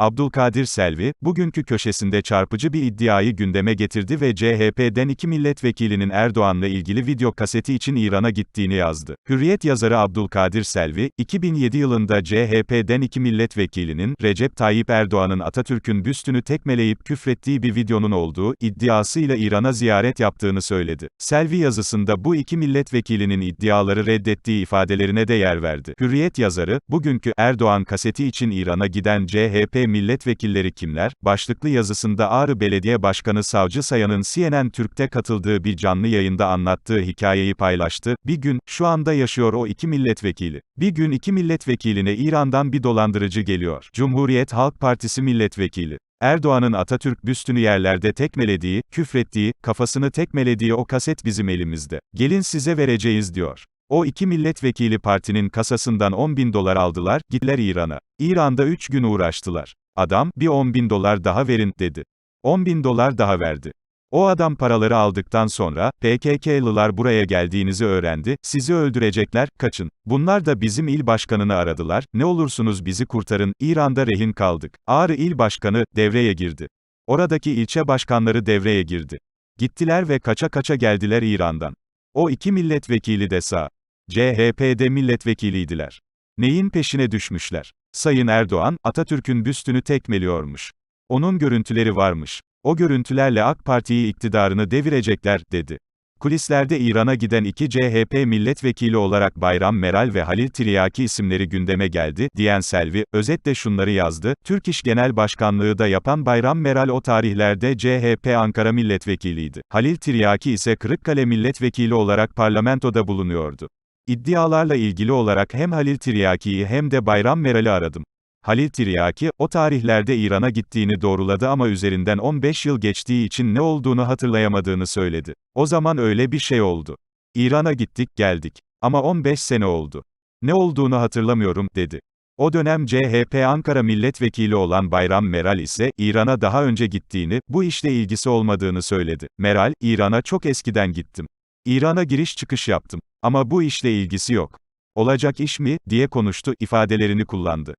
Abdülkadir Selvi, bugünkü köşesinde çarpıcı bir iddiayı gündeme getirdi ve CHP'den iki milletvekilinin Erdoğan'la ilgili video kaseti için İran'a gittiğini yazdı. Hürriyet yazarı Abdülkadir Selvi, 2007 yılında CHP'den iki milletvekilinin, Recep Tayyip Erdoğan'ın Atatürk'ün büstünü tekmeleyip küfrettiği bir videonun olduğu iddiasıyla İran'a ziyaret yaptığını söyledi. Selvi yazısında bu iki milletvekilinin iddiaları reddettiği ifadelerine de yer verdi. Hürriyet yazarı, bugünkü Erdoğan kaseti için İran'a giden CHP milletvekilleri kimler? Başlıklı yazısında Ağrı Belediye Başkanı Savcı Sayan'ın CNN Türk'te katıldığı bir canlı yayında anlattığı hikayeyi paylaştı. Bir gün, şu anda yaşıyor o iki milletvekili. Bir gün iki milletvekiline İran'dan bir dolandırıcı geliyor. Cumhuriyet Halk Partisi milletvekili. Erdoğan'ın Atatürk büstünü yerlerde tekmelediği, küfrettiği, kafasını tekmelediği o kaset bizim elimizde. Gelin size vereceğiz diyor. O iki milletvekili partinin kasasından 10 bin dolar aldılar, gittiler İran'a. İran'da 3 gün uğraştılar. Adam, bir 10 bin dolar daha verin, dedi. 10 bin dolar daha verdi. O adam paraları aldıktan sonra, PKK'lılar buraya geldiğinizi öğrendi, sizi öldürecekler, kaçın. Bunlar da bizim il başkanını aradılar, ne olursunuz bizi kurtarın, İran'da rehin kaldık. Ağrı il başkanı, devreye girdi. Oradaki ilçe başkanları devreye girdi. Gittiler ve kaça kaça geldiler İran'dan. O iki milletvekili de sağ. CHP'de milletvekiliydiler. Neyin peşine düşmüşler? Sayın Erdoğan, Atatürk'ün büstünü tekmeliyormuş. Onun görüntüleri varmış. O görüntülerle AK Parti'yi iktidarını devirecekler, dedi. Kulislerde İran'a giden iki CHP milletvekili olarak Bayram Meral ve Halil Tiryaki isimleri gündeme geldi, diyen Selvi, özetle şunları yazdı, Türk İş Genel Başkanlığı da yapan Bayram Meral o tarihlerde CHP Ankara milletvekiliydi. Halil Tiryaki ise Kırıkkale milletvekili olarak parlamentoda bulunuyordu. İddialarla ilgili olarak hem Halil Tiryaki'yi hem de Bayram Meral'i aradım. Halil Tiryaki, o tarihlerde İran'a gittiğini doğruladı ama üzerinden 15 yıl geçtiği için ne olduğunu hatırlayamadığını söyledi. O zaman öyle bir şey oldu. İran'a gittik, geldik. Ama 15 sene oldu. Ne olduğunu hatırlamıyorum, dedi. O dönem CHP Ankara milletvekili olan Bayram Meral ise, İran'a daha önce gittiğini, bu işle ilgisi olmadığını söyledi. Meral, İran'a çok eskiden gittim. İran'a giriş çıkış yaptım. Ama bu işle ilgisi yok. Olacak iş mi, diye konuştu, ifadelerini kullandı.